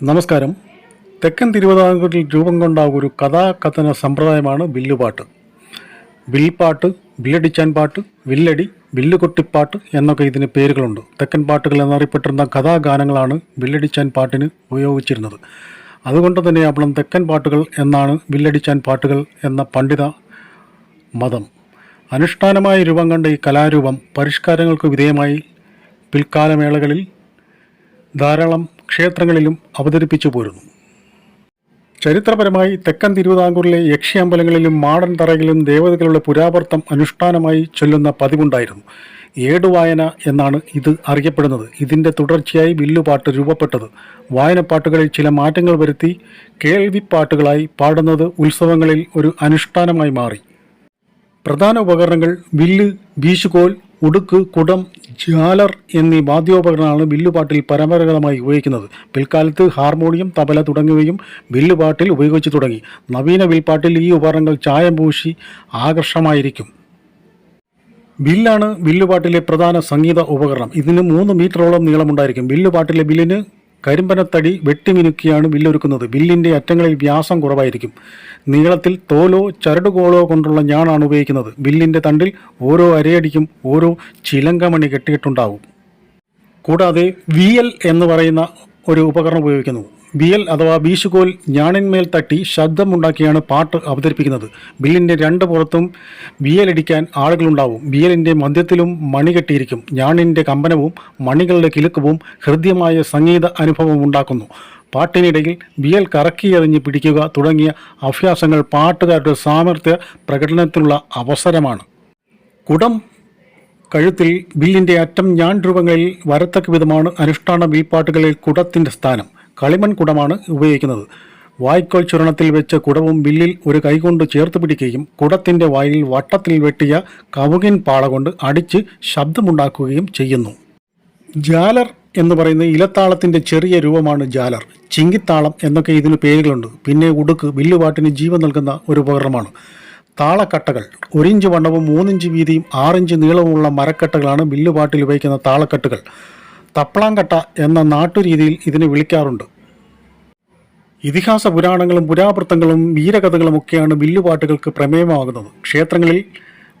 നമസ്കാരം. തെക്കൻ തിരുവിതാംകൂറിൽ രൂപം കൊണ്ട ഒരു കഥാകഥന സമ്പ്രദായമാണ് ബില്ലുപാട്ട് ബില്ലുപാട്ട് ബില്ലടിച്ചാൻ പാട്ട് വില്ലടി ബില്ലുകൊട്ടിപ്പാട്ട് എന്നൊക്കെ ഇതിന് പേരുകളുണ്ട്. തെക്കൻ പാട്ടുകൾ എന്നറിയപ്പെട്ടിരുന്ന കഥാഗാനങ്ങളാണ് ബില്ലടിച്ചാൻ പാട്ടിന് ഉപയോഗിച്ചിരുന്നത്. അതുകൊണ്ട് തന്നെ അവളം തെക്കൻ പാട്ടുകൾ എന്നാണ് ബില്ലടിച്ചാൻ പാട്ടുകൾ എന്ന പണ്ഡിത മതം. അനുഷ്ഠാനമായി രൂപം കണ്ട ഈ കലാരൂപം പരിഷ്കാരങ്ങൾക്ക് വിധേയമായി പിൽക്കാലമേളകളിൽ ധാരാളം ക്ഷേത്രങ്ങളിലും അവതരിപ്പിച്ചു പോരുന്നു. ചരിത്രപരമായി തെക്കൻ തിരുവിതാംകൂറിലെ യക്ഷി അമ്പലങ്ങളിലും മാടൻ തറയിലും ദേവതകളുടെ പുരാവർത്തം അനുഷ്ഠാനമായി ചൊല്ലുന്ന പതിവുണ്ടായിരുന്നു. ഏടുവായന എന്നാണ് ഇത് അറിയപ്പെടുന്നത്. ഇതിന്റെ തുടർച്ചയായി വില്ലുപാട്ട് രൂപപ്പെട്ടത്. വായനപ്പാട്ടുകളിൽ ചില മാറ്റങ്ങൾ വരുത്തി കേൾവിപ്പാട്ടുകളായി പാടുന്നത് ഉത്സവങ്ങളിൽ ഒരു അനുഷ്ഠാനമായി മാറി. പ്രധാന ഉപകരണങ്ങൾ വില്ല് വീശുകോൽ ഉടുക്ക് കുടം ജാലർ എന്നീ വാദ്യോപകരണങ്ങളാണ് ബില്ലുപാട്ടിൽ പരമ്പരാഗതമായി ഉപയോഗിക്കുന്നത്. പിൽക്കാലത്ത് ഹാർമോണിയം തബല തുടങ്ങിയവയും ബില്ലുപാട്ടിൽ ഉപയോഗിച്ചു തുടങ്ങി. നവീന വിൽപ്പാട്ടിൽ ഈ ഉപകരണങ്ങൾ ചായം പൂശി ആകർഷമായിരിക്കും. ബില്ലാണ് ബില്ലുപാട്ടിലെ പ്രധാന സംഗീത ഉപകരണം. ഇതിന് മൂന്ന് മീറ്ററോളം നീളമുണ്ടായിരിക്കും. ബില്ലുപാട്ടിലെ ബില്ലിന് കരിമ്പനത്തടി വെട്ടിമിനുക്കിയാണ് വില്ലൊരുക്കുന്നത്. വില്ലിന്റെ അറ്റങ്ങളിൽ വ്യാസം കുറവായിരിക്കും. നീളത്തിൽ തോലോ ചരടുകോളോ കൊണ്ടുള്ള ഞാണാണ് ഉപയോഗിക്കുന്നത്. വില്ലിന്റെ തണ്ടിൽ ഓരോ അരയടിക്കും ഓരോ ചിലങ്കമണി കെട്ടിയിട്ടുണ്ടാവും. കൂടാതെ വി എൽ എന്ന് പറയുന്ന ഒരു ഉപകരണം ഉപയോഗിക്കുന്നു. ബി എൽ അഥവാ ബീശുകോൽ ഞാണിന്മേൽ തട്ടി ശബ്ദമുണ്ടാക്കിയാണ് പാട്ട് അവതരിപ്പിക്കുന്നത്. ബില്ലിന്റെ രണ്ട് പുറത്തും ബി എൽ അടിക്കാൻ ആളുകളുണ്ടാവും. ബി എല്ലിന്റെ മധ്യത്തിലും മണി കെട്ടിയിരിക്കും. ഞാണിന്റെ കമ്പനവും മണികളുടെ കിലുക്കവും ഹൃദ്യമായ സംഗീത അനുഭവം ഉണ്ടാക്കുന്നു. പാട്ടിനിടയിൽ ബി എൽ കറക്കിയെറിഞ്ഞ് പിടിക്കുക തുടങ്ങിയ അഭ്യാസങ്ങൾ പാട്ടുകാരുടെ സാമർത്ഥ്യ പ്രകടനത്തിനുള്ള അവസരമാണ്. കുടം കഴുത്തിൽ വില്ലിന്റെ അറ്റം ഞാൻ രൂപങ്ങളിൽ വരത്തക്ക വിധമാണ് അനുഷ്ഠാന വിൽപ്പാട്ടുകളിൽ കുടത്തിന്റെ സ്ഥാനം. കളിമൺ കുടമാണ് ഉപയോഗിക്കുന്നത്. വായ്ക്കോൽ ചുരണത്തിൽ വെച്ച കുടവും ബില്ലിൽ ഒരു കൈകൊണ്ട് ചേർത്ത് പിടിക്കുകയും കുടത്തിന്റെ വായിൽ വട്ടത്തിൽ വെട്ടിയ കവുകിൻ പാള കൊണ്ട് അടിച്ച് ശബ്ദമുണ്ടാക്കുകയും ചെയ്യുന്നു. ജാലർ എന്ന് പറയുന്ന ഇലത്താളത്തിന്റെ ചെറിയ രൂപമാണ് ജാലർ. ചിങ്കിത്താളം എന്നൊക്കെ ഇതിന് പേരുകളുണ്ട്. പിന്നെ ഉടുക്ക് ബില്ലുപാട്ടിന് ജീവൻ നൽകുന്ന ഒരു ഉപകരണമാണ്. താളക്കട്ടകൾ. ഒരിഞ്ച് വണ്ണവും മൂന്നിഞ്ച് വീതിയും ആറിഞ്ച് നീളവുമുള്ള മരക്കട്ടകളാണ് ബില്ലുപാട്ടിൽ ഉപയോഗിക്കുന്ന താളക്കട്ടുകൾ. തപ്പളാങ്കട്ട എന്ന നാട്ടുരീതിയിൽ ഇതിനെ വിളിക്കാറുണ്ട്. ഇതിഹാസ പുരാണങ്ങളും പുരാവൃത്തങ്ങളും വീരകഥകളും ഒക്കെയാണ് വില്ലുപാട്ടുകൾക്ക് പ്രമേയമാകുന്നത്. ക്ഷേത്രങ്ങളിൽ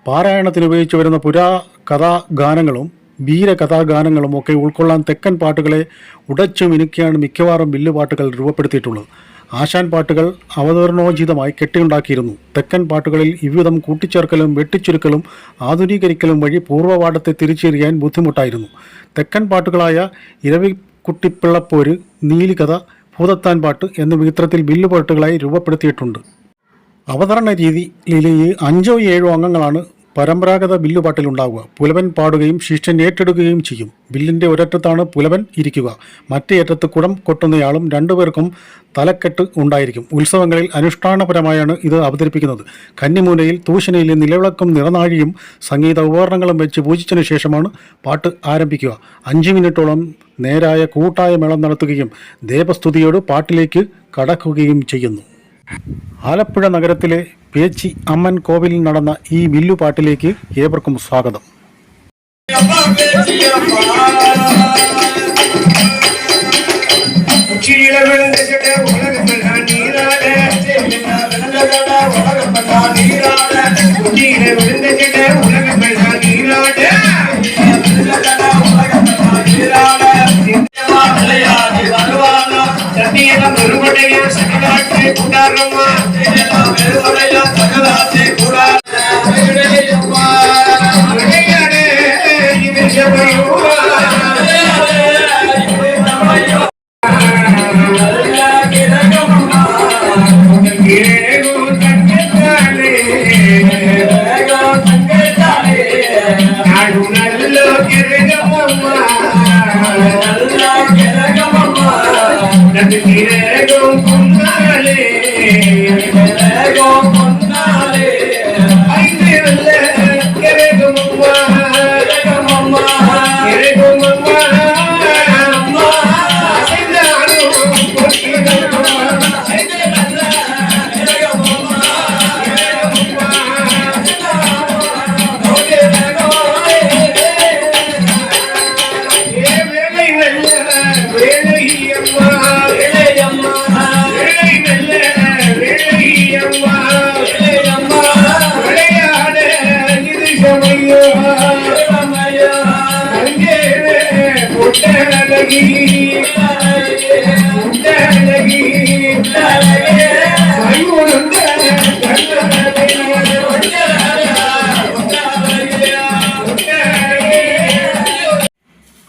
പാരായണത്തിന് ഉപയോഗിച്ചു വരുന്ന പുരാ കഥാഗാനങ്ങളും വീരകഥാഗാനങ്ങളും ഒക്കെ ഉൾക്കൊള്ളാൻ തെക്കൻ പാട്ടുകളെ ഉടച്ചു മിനുക്കിയാണ് മിക്കവാറും വില്ലുപാട്ടുകൾ രൂപപ്പെടുത്തിയിട്ടുള്ളത്. ആശാൻ പാട്ടുകൾ അവതരണോചിതമായി കെട്ടിയുണ്ടാക്കിയിരുന്നു. തെക്കൻ പാട്ടുകളിൽ ഇവ്വിധം കൂട്ടിച്ചേർക്കലും വെട്ടിച്ചുരുക്കലും ആധുനീകരിക്കലും വഴി പൂർവപാഠത്തെ തിരിച്ചറിയാൻ ബുദ്ധിമുട്ടായിരുന്നു. തെക്കൻ പാട്ടുകളായ ഇരവിക്കുട്ടിപ്പിള്ളപ്പോര് നീലികഥ ഭൂതത്താൻ പാട്ട് എന്നിവ ഇത്തരത്തിൽ ബില്ലുപാട്ടുകളായി രൂപപ്പെടുത്തിയിട്ടുണ്ട്. അവതരണ രീതിയിലെ ഈ അഞ്ചോ ഏഴോ അംഗങ്ങളാണ് പരമ്പരാഗത ബില്ലു ഉണ്ടാവുക പുലവൻ പാടുകയും ശിഷ്യൻ ഏറ്റെടുക്കുകയും ചെയ്യും. ബില്ലിന്റെ ഒരറ്റത്താണ് പുലവൻ ഇരിക്കുക. മറ്റേ അറ്റത്ത് കുടം കൊട്ടുന്നയാളും രണ്ടുപേർക്കും തലക്കെട്ട് ഉണ്ടായിരിക്കും. ഉത്സവങ്ങളിൽ അനുഷ്ഠാനപരമായാണ് ഇത് അവതരിപ്പിക്കുന്നത്. കന്നിമൂലയിൽ തൂശനയിലെ നിലവിളക്കും നിറനാഴിയും സംഗീത ഉപകരണങ്ങളും വെച്ച് പൂജിച്ചതിനു ശേഷമാണ് പാട്ട് ആരംഭിക്കുക. അഞ്ച് മിനിറ്റോളം നേരായ കൂട്ടായ മേളം നടത്തുകയും ദേവസ്തുതിയോട് പാട്ടിലേക്ക് കടക്കുകയും ചെയ്യുന്നു. ആലപ്പുഴ നഗരത്തിലെ പേച്ചി അമ്മൻ കോവിലിൽ നടന്ന ഈ വില്ലുപാട്ടിലേക്ക് ഏവർക്കും സ്വാഗതം உச்சியில விழுந்துகிட்ட உலகமெல்லாம் நீராட Pero ahora ya.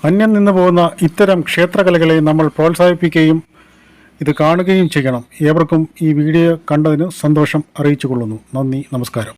അന്യം നിന്ന് പോകുന്ന ഇത്തരം ക്ഷേത്രകലകളെ നമ്മൾ പ്രോത്സാഹിപ്പിക്കുകയും ഇത് കാണുകയും ചെയ്യണം. ഏവർക്കും ഈ വീഡിയോ കണ്ടതിന് സന്തോഷം അറിയിച്ചു കൊള്ളുന്നു നന്ദി നമസ്കാരം.